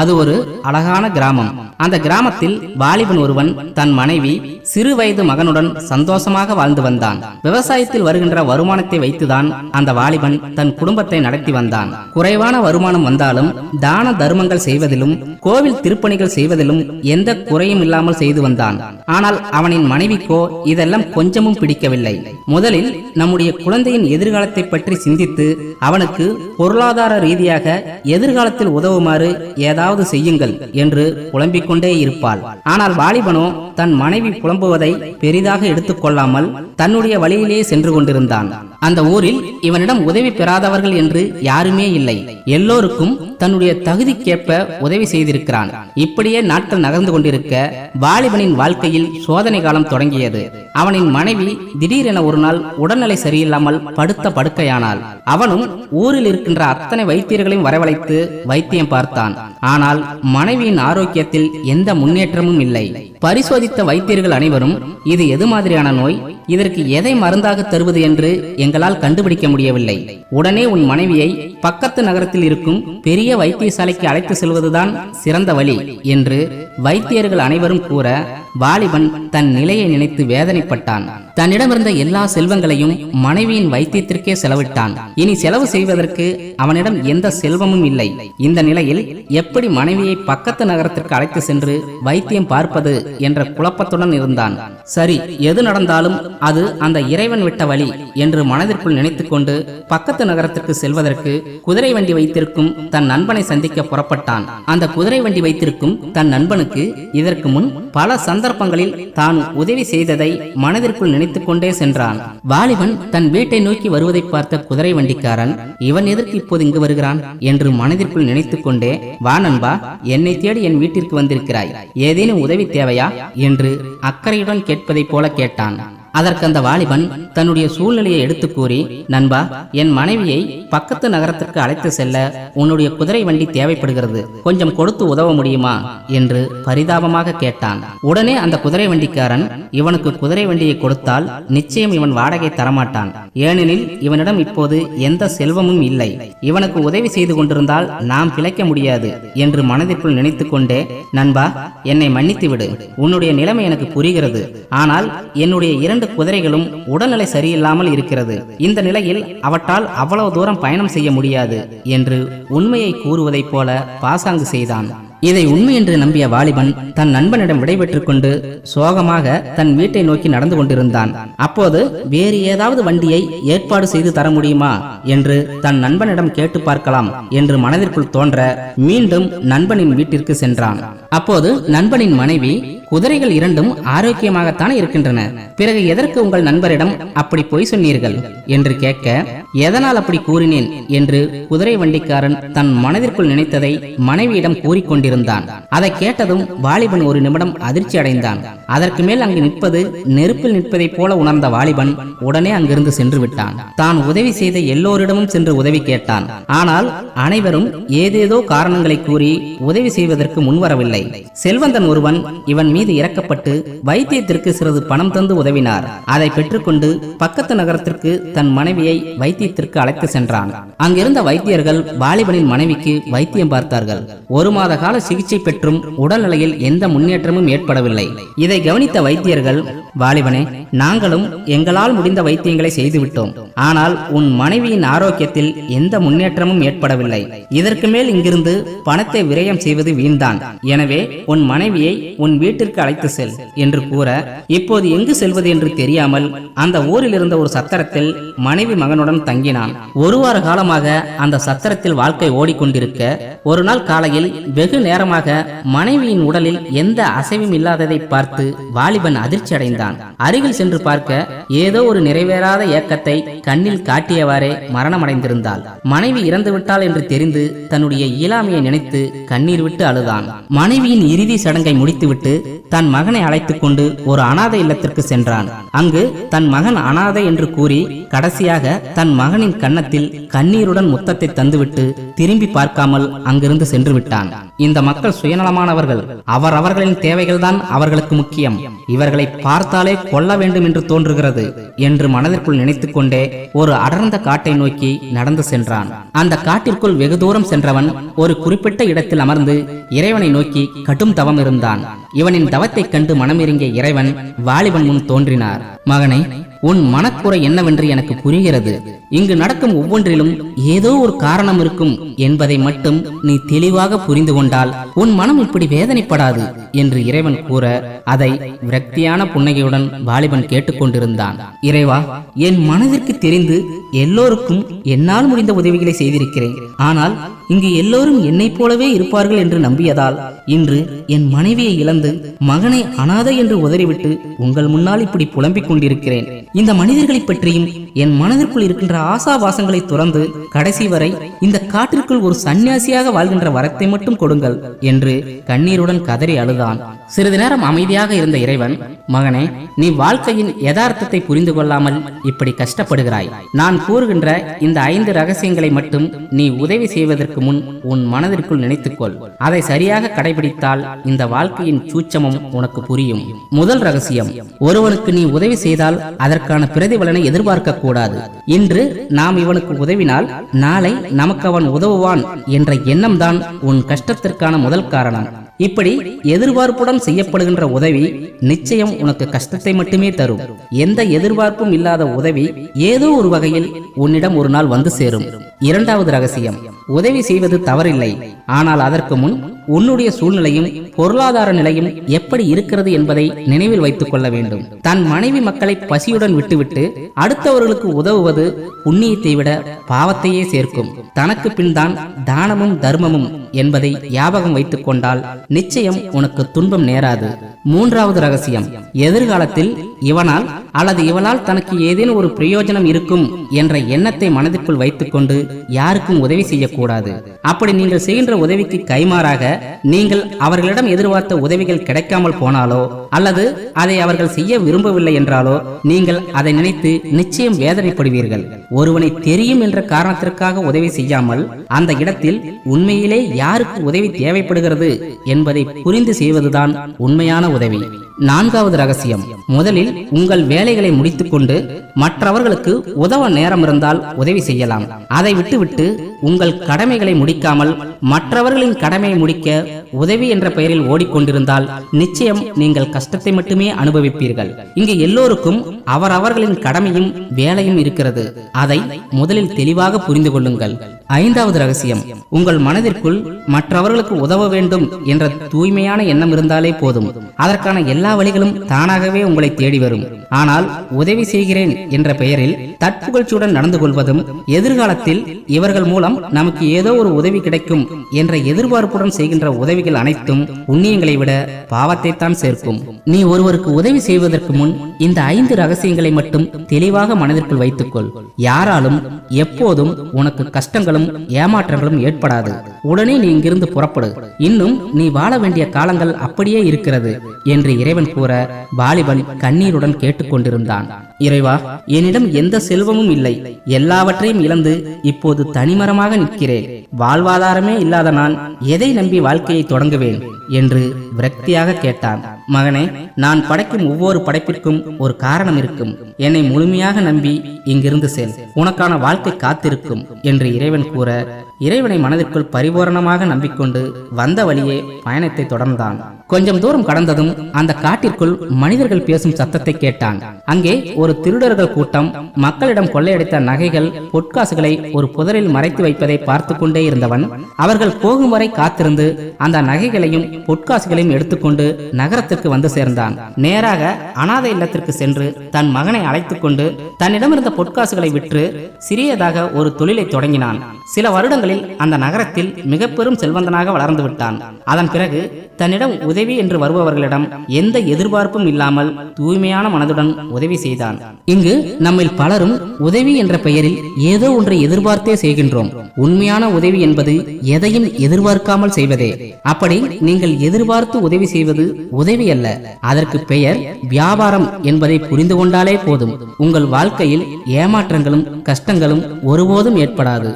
அது ஒரு அழகான கிராமம். அந்த கிராமத்தில் வாலிபன் ஒருவன் தன் மனைவி சிறு வயது மகனுடன் சந்தோஷமாக வாழ்ந்து வந்தான். விவசாயத்தில் வருகின்ற வருமானத்தை வைத்துதான் அந்த வாலிபன் தன் குடும்பத்தை நடத்தி வந்தான். குறைவான வருமானம் வந்தாலும் தான தர்மங்கள் செய்வதிலும் கோவில் திருப்பணிகள் செய்வதிலும் எந்த குறையும் இல்லாமல் செய்து வந்தான். ஆனால் அவனின் மனைவிக்கோ இதெல்லாம் கொஞ்சமும் பிடிக்கவில்லை. முதலில் நம்முடைய குழந்தையின் எதிர்காலத்தை பற்றி சிந்தித்து அவனுக்கு பொருளாதார ரீதியாக எதிர்காலத்தில் உதவுமாறு ஏதாவது செய்யுங்கள் என்று புலம்பிக் கொண்டே இருப்பாள். ஆனால் வாலிபனோ தன் மனைவி புலம்புவதை பெரிதாக எடுத்துக்கொள்ளாமல் தன்னுடைய வழியிலே சென்று கொண்டிருந்தான். அந்த ஊரில் இவனிடம் உதவி பெறாதவர்கள் என்று யாருமே இல்லை. எல்லோருக்கும் தன்னுடைய தகுதிக்கேற்ப உதவி செய்திருக்கிறான். இப்படியே நாட்கள் நகர்ந்து கொண்டிருக்க வாலிபனின் வாழ்க்கையில் சோதனை காலம் தொடங்கியது. அவனின் மனைவி திடீரென ஒரு நாள் உடல்நிலை சரியில்லாமல் படுத்த படுக்கையானாள். அவனும் ஊரில் இருக்கின்ற அத்தனை வைத்தியர்களையும் வரவழைத்து வைத்தியம் பார்த்தான். ஆனால் மனைவியின் ஆரோக்கியத்தில் எந்த முன்னேற்றமும் இல்லை. பரிசோதித்த வைத்தியர்கள் அனைவரும் இது எது மாதிரியான நோய்? இதற்கு எதை மருந்தாக தருவது? என்று எங்களால் கண்டுபிடிக்க முடியவில்லை. உடனே உன் மனைவியை பக்கத்து நகரத்தில் இருக்கும் பெரிய வைத்தியசாலைக்கு அழைத்து செல்வதுதான் சிறந்த வழி என்று வைத்தியர்கள் அனைவரும் கூற வாலிபன் தன் நிலையை நினைத்து வேதனைப்பட்டான். தன்னிடமிருந்த எல்லா செல்வங்களையும் மனைவியின் வைத்தியத்திற்கே செலவிட்டான். இனி செலவு செய்வதற்கு அவனிடம் எந்த செல்வமும் இல்லை. இந்த நிலையில் எப்படி மனைவியை பக்கத்து நகரத்திற்கு அழைத்து சென்று வைத்தியம் பார்ப்பது என்ற குழப்பத்துடன் இருந்தான். சரி எது நடந்தாலும் அது அந்த இறைவன் விட்ட வழி என்று மனதிற்குள் நினைத்துக்கொண்டு பக்கத்து நகரத்திற்கு செல்வதற்கு குதிரை வண்டி வைத்திருக்கும் தன் நண்பனை சந்திக்க புறப்பட்டான். அந்த குதிரை வண்டி வைத்திருக்கும் தன் நண்பனுக்கு இதற்கு முன் பல சந்த சந்தர்ப்பங்களில் தான் உதவி செய்ததை மனதிற்குள் நினைத்துக் கொண்டே சென்றான். வாலிபன் தன் வீட்டை நோக்கி வருவதை பார்த்த குதிரை வண்டிக்காரன் இவன் எதற்கு இப்போது இங்கு வருகிறான்? என்று மனதிற்குள் நினைத்துக் கொண்டே வா நண்பா என்னை தேடி என் வீட்டிற்கு வந்திருக்கிறாய். ஏதேனும் உதவி தேவையா? என்று அக்கறையுடன் கேட்பதைப் போல கேட்டான். அதற்கு அந்த வாலிபன் தன்னுடைய சூழ்நிலையை எடுத்து கூறி நண்பா என் மனைவியை பக்கத்து நகரத்திற்கு அழைத்து செல்ல உன்னுடைய குதிரை வண்டி தேவைப்படுகிறது. கொஞ்சம் கொடுத்து உதவ முடியுமா? என்று பரிதாபமாக கேட்டான். உடனே அந்த குதிரை வண்டிக்காரன் இவனுக்கு குதிரை வண்டியை கொடுத்தால் நிச்சயம் இவன் வாடகை தரமாட்டான். ஏனெனில் இவனிடம் இப்போது எந்த செல்வமும் இல்லை. இவனுக்கு உதவி செய்து கொண்டிருந்தால் நாம் பிழைக்க முடியாது என்று மனதிற்குள் நினைத்துக் கொண்டே நண்பா என்னை மன்னித்து விடு. உன்னுடைய நிலைமை எனக்கு புரிகிறது. ஆனால் என்னுடைய இரண்டு இரண்டு குதிரைகளும் உடல்நிலை சரியில்லாமல் இருக்கிறது. இந்த நிலையில் அவற்றால் அவ்வளவு தூரம் பயணம் செய்ய முடியாது என்று உண்மையை கூறுவதைப் போல பாசாங்கு செய்தான். இதை உண்மை என்று நம்பிய வாலிபன் தன் நண்பனிடம் விடைபெற்றுக் கொண்டு சோகமாக தன் வீட்டை நோக்கி நடந்து கொண்டிருந்தான். அப்போது வேறு ஏதாவது வண்டியை ஏற்பாடு செய்து தர முடியுமா என்று தன் நண்பனிடம் கேட்டு பார்க்கலாம் என்று மனதிற்குள் தோன்ற மீண்டும் நண்பனின் வீட்டிற்கு சென்றான். அப்போது நண்பனின் மனைவி குதிரைகள் இரண்டும் ஆரோக்கியமாகத்தானே இருக்கின்றன. பிறகு எதற்கு உங்கள் நண்பரிடம் அப்படி பொய் சொன்னீர்கள்? என்று கேட்க எதனால் அப்படி கூறினேன்? என்று குதிரை வண்டிக்காரன் தன் மனதிற்குள் நினைத்ததை மனைவியிடம் கூறிக்கொண்டிருந்தான் அதை கேட்டதும் வாலிபன் ஒரு நிமிடம் அதிர்ச்சி அடைந்தான். அதற்கு மேல் அங்கு நிற்பது நெருப்பில் நிற்பதைப் போல உணர்ந்த வாலிபன் உடனே அங்கிருந்து சென்று விட்டான். தான் உதவி செய்த எல்லோரிடமும் சென்று உதவி கேட்டான். ஆனால் அனைவரும் ஏதேதோ காரணங்களை கூறி உதவி செய்வதற்கு முன்வரவில்லை. செல்வந்தன் ஒருவன் இவன் மீது இறக்கப்பட்டு வைத்தியத்திற்கு சிறிது பணம் தந்து உதவினார். அதை பெற்றுக்கொண்டு பக்கத்து நகரத்திற்கு தன் மனைவியை வைத்தியத்திற்கு அழைத்து சென்றான். அங்கிருந்த வைத்தியர்கள் வாலிபனின் மனைவிக்கு வைத்தியம் பார்த்தார்கள். ஒரு மாத கால சிகிச்சை பெற்றும் உடல்நிலையில் எந்த முன்னேற்றமும் ஏற்படவில்லை. இதை கவனித்த வைத்தியர்கள் வாலிபனே நாங்களும் எங்களால் முடிந்த வைத்தியங்களை செய்துவிட்டோம். ஆனால் உன் மனைவியின் ஆரோக்கியத்தில் எந்த முன்னேற்றமும் ஏற்படவில்லை. இதற்கு மேல் இங்கிருந்து பணத்தை விரயம் செய்வது வீண்தான். எனவே உன் மனைவியை உன் வீட்டிற்கு அழைத்து செல் என்று கூற இப்போது எங்கு செல்வது என்று தெரியாமல் அந்த ஊரில் இருந்த ஒரு சத்திரத்தில் மனைவி மகனுடன் தங்கினான். ஒரு வார காலமாக அந்த சத்திரத்தில் வாழ்க்கை ஓடிக்கொண்டிருக்க ஒரு நாள் காலையில் வெகு நேரமாக மனைவியின் உடலில் எந்த அசைவும் இல்லாததை பார்த்து வாலிபன் அதிர்ச்சி அடைந்தான். அருகில் சென்று பார்க்க ஏதோ ஒரு நிறைவேறாத ஏக்கத்தை கண்ணில் காட்டியவாறே மரணமடைந்திருந்தாள். மனைவி இறந்துவிட்டாள் என்று தெரிந்து தன்னுடைய இயலாமையை நினைத்து கண்ணீர் விட்டு அழுதான். மனைவியின் இறுதி சடங்கை முடித்துவிட்டு தன் மகனை அழைத்துக் கொண்டு ஒரு அனாதை இல்லத்திற்கு சென்றான். அங்கு தன் மகன் அனாதை என்று கூறி கடைசியாக தன் மகனின் கன்னத்தில் கண்ணீருடன் முத்தத்தை தந்துவிட்டு திரும்பி பார்க்காமல் அங்கிருந்து சென்று விட்டான். இந்த மக்கள் சுயநலமானவர்கள். அவர் அவர்களின் தேவைகள்தான் அவர்களுக்கு முக்கியம். இவர்களை பார்த்தாலே கொல்ல வேண்டும் என்று தோன்றுகிறது என்று மனதிற்குள் நினைத்துக் கொண்டே ஒரு அடர்ந்த காட்டை நோக்கி நடந்து சென்றான். அந்த காட்டிற்குள் வெகு தூரம் சென்றவன் ஒரு குறிப்பிட்ட இடத்தில் அமர்ந்து இறைவனை நோக்கி கடும் தவம் இருந்தான். இவனின் தவத்தைக் கண்டு மனமிறங்கிய இறைவன் வாலிபன் முன் தோன்றினார். மகனே உன் மனக்குறை என்னவென்று எனக்கு புரிகிறது. இங்கு நடக்கும் ஒவ்வொன்றிலும் ஏதோ ஒரு காரணம் இருக்கும் என்பதை மட்டும் நீ தெளிவாக புரிந்து கொண்டால் உன் மனம் இப்படி வேதனைப்படாது என்று இறைவன் கூற அதை விரக்தியான புன்னகையுடன் வாலிபன் கேட்டுக்கொண்டிருந்தான் இறைவா என் மனதிற்கு தெரிந்து எல்லோருக்கும் என்னால் முடிந்த உதவிகளை செய்திருக்கிறேன். ஆனால் இங்கு எல்லோரும் என்னைப் போலவே இருப்பார்கள் என்று நம்பியதால் இன்று என் மனைவியை இழந்து மகனை அனாதை என்று உதறிவிட்டு உங்கள் முன்னால் இப்படி புலம்பிக் கொண்டிருக்கிறேன். இந்த மனிதர்களைப் பற்றியும் என் மனதிற்குள் இருக்கின்ற ஆசாவாசங்களை துறந்து கடைசி வரை இந்த காட்டிற்குள் ஒரு சன்னியாசியாக வாழ்கின்ற வரத்தை மட்டும் கொடுங்கள் என்று கண்ணீருடன் கதறி அழுதான். சிறிது நேரம் அமைதியாக இருந்த இறைவன் மகனே நீ வாழ்க்கையின் யதார்த்தத்தை புரிந்து கொள்ளாமல் இப்படி கஷ்டப்படுகிறாய். நான் கூறுகின்ற இந்த ஐந்து ரகசியங்களை மட்டும் நீ உதவி செய்வதற்கு முன் உன் மனதிற்குள் நினைத்துக்கொள். அதை சரியாக கடைபிடித்தால் இந்த வாழ்க்கையின் சூச்சமும் உனக்கு புரியும். முதல் ரகசியம் ஒருவனுக்கு நீ உதவி செய்தால் அதற்கான பிரதிபலனை எதிர்பார்க்க கூடாது. இன்று நாம் இவனுக்கு உதவினால் நாளை நமக்கு அவன் உதவுவான் என்ற எண்ணம்தான் உன் கஷ்டத்திற்கான முதல் காரணம். இப்படி எதிர்பார்ப்புடன் செய்யப்படுகின்ற உதவி நிச்சயம் உனக்கு கஷ்டத்தை மட்டுமே தரும். எந்த எதிர்பார்ப்பும் இல்லாத உதவி ஏதோ ஒரு வகையில் உன்னிடம் ஒரு நாள் வந்து சேரும். இரண்டாவது ரகசியம் உதவி செய்வது தவறில்லை. ஆனால் அதற்கு முன் உன்னுடைய சூழ்நிலையும் பொருளாதார நிலையும் எப்படி இருக்கிறது என்பதை நினைவில் வைத்துக் கொள்ள வேண்டும். தன் மனைவி மக்களை பசியுடன் விட்டுவிட்டு அடுத்தவர்களுக்கு உதவுவது புண்ணியத்தை விட பாவத்தையே சேர்க்கும். தனக்கு பின் தான் தானமும் தர்மமும் என்பதை ஞாபகம் வைத்துக் கொண்டால் நிச்சயம் உனக்கு துன்பம் நேராது. மூன்றாவது ரகசியம். எதிர்காலத்தில் இவனால் அல்லது இவளால் தனக்கு ஏதேனும் ஒரு பிரயோஜனம் இருக்கும் என்ற எண்ணத்தை மனதிற்குள் வைத்துக்கொண்டு யாருக்கும் உதவி செய்யக்கூடாது. அப்படி நீங்கள் செய்கின்ற உதவிக்கு கைமாறாக நீங்கள் அவர்களிடம் எதிர்பார்த்த உதவிகள் கிடைக்காமல் போனாலோ அல்லது அதை அவர்கள் செய்ய விரும்பவில்லை என்றாலோ நீங்கள் அதை நினைத்து நிச்சயம் வேதனைப்படுவீர்கள். ஒருவனை தெரியும் என்ற காரணத்திற்காக உதவி செய்யாமல் அந்த இடத்தில் உண்மையிலே யாருக்கு உதவி தேவைப்படுகிறது என்பதை புரிந்து செய்வதுதான் உண்மையான உதவி. நான்காவது ரகசியம். முதலில் உங்கள் வேலைகளை முடித்துக்கொண்டு மற்றவர்களுக்கு உதவ நேரம் இருந்தால் உதவி செய்யலாம். அதை விட்டுவிட்டு உங்கள் கடமைகளை முடிக்காமல் மற்றவர்களின் கடமையை முடிக்க உதவி என்ற பெயரில் ஓடிக்கொண்டிருந்தால் நிச்சயம் நீங்கள் கஷ்டத்தை மட்டுமே அனுபவிப்பீர்கள். இங்கு எல்லோருக்கும் அவரவர்களின் கடமையும் வேலையும் இருக்கிறது. அதை முதலில் தெளிவாக புரிந்து கொள்ளுங்கள். ஐந்தாவது ரகசியம். உங்கள் மனதிற்குள் மற்றவர்களுக்கு உதவ வேண்டும் என்ற தூய்மையான எண்ணம் இருந்தாலே போதும். அதற்கான எல்லா வழிகளும் தானாகவே உங்களை தேடி வரும். ஆனால் உதவி செய்கிறேன் என்ற பெயரில் தற்புகழ்ச்சியுடன் நடந்து கொள்வதும் எதிர்காலத்தில் இவர்கள் மூலம் நமக்கு ஏதோ ஒரு உதவி கிடைக்கும் என்ற எதிர்பார்ப்புடன் செய்கின்ற உதவிகள் அனைத்தும் புண்ணியங்களை விட பாவத்தை தான் சேர்க்கும். நீ ஒருவருக்கு உதவி செய்வதற்கு முன் இந்த ஐந்து ரகசியங்களை மட்டும் தெளிவாக மனதிற்குள் வைத்துக்கொள். யாராலும் எப்போதும் உனக்கு கஷ்டங்களும் ஏமாற்றங்களும் ஏற்படாது. உடனே நீ இங்கிருந்து புறப்படு. இன்னும் நீ வாழ வேண்டிய காலங்கள் அப்படியே இருக்கிறது. என்று இறைவன் கூற வாலிபன் கண்ணீருடன் கேட்டுக்கொண்டிருந்தான். இறைவா என்னிடம் எந்த செல்வமும் இல்லை. எல்லாவற்றையும் இழந்து இப்போது தனிமரமாக நிற்கிறேன். வாழ்வாதாரமே இல்லாத நான் எதை நம்பி வாழ்க்கையை தொடங்குவேன்? என்று விரக்தியாக கேட்டான். மகனே நான் படைக்கும் ஒவ்வொரு படைப்பிற்கும் ஒரு காரணம் இருக்கும். என்னை முழுமையாக நம்பி இங்கிருந்து செல். உனக்கான வாழ்க்கை காத்திருக்கும் என்று இறைவன் கூற இறைவனை மனதிற்குள் பரிபூரணமாக நம்பிக்கொண்டு வந்த வழியே பயணத்தை தொடர்ந்தான். கொஞ்சம் தூரம் கடந்ததும் அந்த காட்டிற்குள் மனிதர்கள் பேசும் சத்தத்தை கேட்டான். அங்கே ஒரு திருடர்கள் கூட்டம் மக்களிடம் கொள்ளையடித்த நகைகள் பொற்காசுகளை ஒரு புதரில் மறைத்து வைப்பதை பார்த்து கொண்டே இருந்தவன் அவர்கள் போகும் வரை காத்திருந்து அந்த நகைகளையும் பொற்காசுகளையும் எடுத்துக்கொண்டு நகரத்திற்கு வந்து சேர்ந்தான். நேராக அனாதை இல்லத்திற்கு சென்று தன் மகனை அழைத்துக் கொண்டு தன்னிடமிருந்த பொற்காசுகளை விற்று சிறியதாக ஒரு தொழிலை தொடங்கினான். சில வருடங்களில் அந்த நகரத்தில் மிக பெரும் செல்வந்தனாக வளர்ந்து விட்டான். அதன் பிறகு தன்னிடம் உதவி என்று வருபவர்களிடம் எந்த எதிர்பார்ப்பும் இல்லாமல் தூய்மையான மனதுடன் உதவி செய்தான். இங்கு நம்மில் பலரும் உதவி என்ற பெயரில் ஏதோ ஒன்றை எதிர்பார்த்தே செய்கின்றோம். உண்மையான உதவி என்பது எதையும் எதிர்பார்க்காமல் செய்வதே. அப்படி நீங்கள் எதிர்பார்த்து உதவி செய்வது உதவி அல்ல. அதற்கு பெயர் வியாபாரம் என்பதை புரிந்து கொண்டாலே போதும். உங்கள் வாழ்க்கையில் ஏமாற்றங்களும் கஷ்டங்களும் ஒருபோதும் ஏற்படாது.